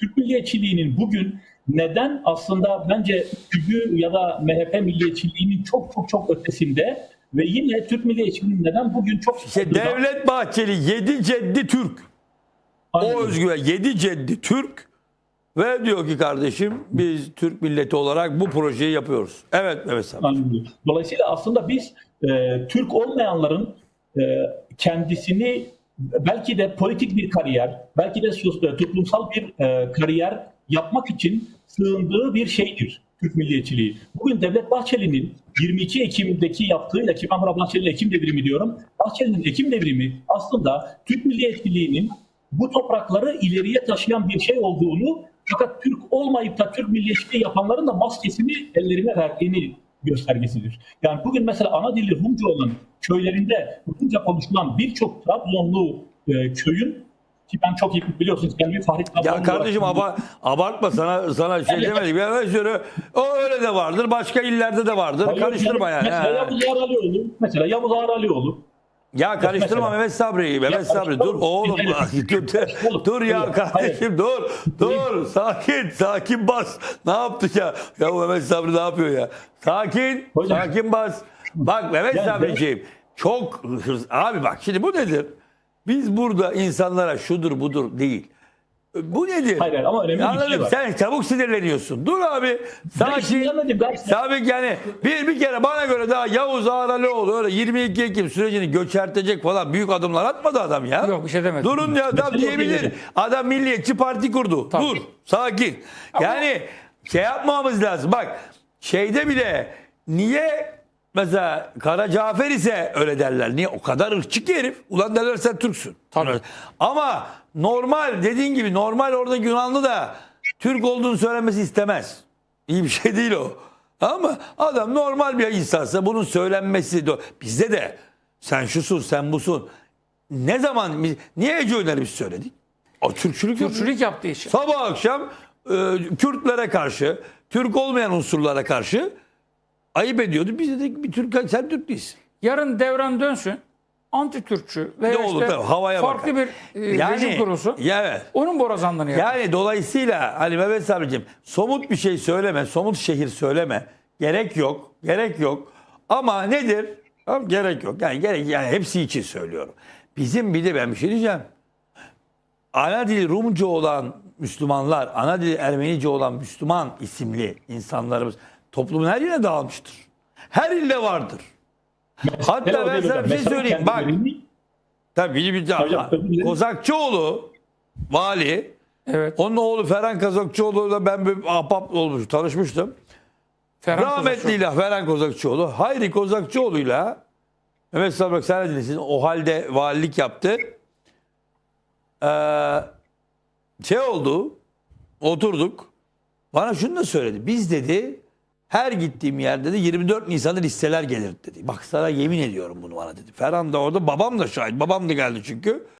Türk milliyetçiliğinin bugün neden aslında bence gücü ya da MHP milliyetçiliğinin çok çok çok ötesinde ve yine Türk milliyetçiliğinin neden bugün çok İşte Devlet Bahçeli 7 ceddi Türk. Aynen. O özgüven 7 ceddi Türk ve diyor ki kardeşim biz Türk milleti olarak bu projeyi yapıyoruz. Evet Mehmet Sami. Dolayısıyla aslında biz e, Türk olmayanların e, kendisini belki de politik bir kariyer, belki de toplumsal bir e, kariyer yapmak için sığındığı bir şeydir Türk milliyetçiliği. Bugün Devlet Bahçeli'nin 22 Ekim'deki yaptığı, Ekim Amra Bahçeli Ekim devrimi diyorum. Bahçeli'nin Ekim devrimi aslında Türk milliyetçiliğinin bu toprakları ileriye taşıyan bir şey olduğunu fakat Türk olmayıp da Türk milliyetçiliği yapanların da maskesini ellerine verdiğini göstergesidir. Yani bugün mesela ana dili Rumca olan köylerinde Rumca konuşulan birçok Trabzonlu e, köyün ki ben çok iyi biliyorsunuz kendimi Fahri Trabzonlu Ya olarak- kardeşim aba, abartma sana sana şey demedik. Ben şöyle o öyle de vardır. Başka illerde de vardır. Hayır, Karıştırma yani. Mesela Ha. Yavuz Ağralioğlu, mesela Yavuz Ağralioğlu Ya karıştırma Mesela. Mehmet Sabri'yi. Mehmet Ya Sabri dur oğlum. Dur, dur, ya kardeşim dur. Dur sakin sakin bas. Ne yaptık ya? Ya Mehmet Sabri ne yapıyor ya? Sakin Hocam. sakin bas. Bak Mehmet Yani Sabriciğim çok hırs. Abi bak şimdi bu nedir? Biz burada insanlara şudur budur değil. Bu nedir? Hayır, hayır, ama önemli bir Anladım. şey var. Sen çabuk sinirleniyorsun. Dur abi. Sakin. gayet- Sabit yani bir bir kere bana göre daha Yavuz Ağralioğlu öyle 22 Ekim sürecini göçertecek falan büyük adımlar atmadı adam ya. Yok, bir şey demedim. Durun ya adam diyebilir. Adam milliyetçi parti kurdu. Tabii. Dur sakin. Yani şey yapmamamız lazım. Bak şeyde bile niye mesela Kara Cafer ise öyle derler. Niye? O kadar ırkçı ki herif. Ulan derler sen Türksün. Tabii. Ama normal dediğin gibi normal orada Yunanlı da Türk olduğunu söylemesi istemez. İyi bir şey değil o. Ama adam normal bir insansa bunun söylenmesi bizde de sen şusun sen busun. Ne zaman biz- niye Ece Önder'i biz söyledik? O Türkçülük. Türkçülük yaptığı için. Sabah akşam e, Kürtlere karşı, Türk olmayan unsurlara karşı ayıp ediyordu. Biz dedik bir Türk sen Türk değilsin. Yarın devran dönsün. Anti-Türkçü veya Ne olur işte tabii, havaya farklı bakar. bir e, rejim kurulsun. Ya evet. Onun borazanlığını yapar. Yani dolayısıyla hani Mehmet Sabri'cim somut bir şey söyleme, somut şehir söyleme. Gerek yok, gerek yok. Ama nedir? Tamam, gerek yok. Yani gerek yani hepsi için söylüyorum. Bizim bir de ben bir şey diyeceğim. Ana dili Rumca olan Müslümanlar, ana dili Ermenice olan Müslüman isimli insanlarımız toplumun her yerine dağılmıştır. Her ilde vardır. Hatta Hele o ben sana bir şey Mesela söyleyeyim. Bak Tabii bir- Kozakçıoğlu vali Evet. onun oğlu Ferhan Kozakçıoğlu'yla ben bir ahbap olmuş tanışmıştım. Ferhan Rahmetliyle Ferhan Kozakçıoğlu Hayri Kozakçıoğlu'yla Mehmet Sabrak dinlesin o halde valilik yaptı. Ee, şey oldu oturduk bana şunu da söyledi. Biz dedi her gittiğim yerde de 24 Nisan'da listeler gelir dedi. Bak sana yemin ediyorum bunu bana dedi. Ferhan da orada babam da şahit. Babam da geldi çünkü.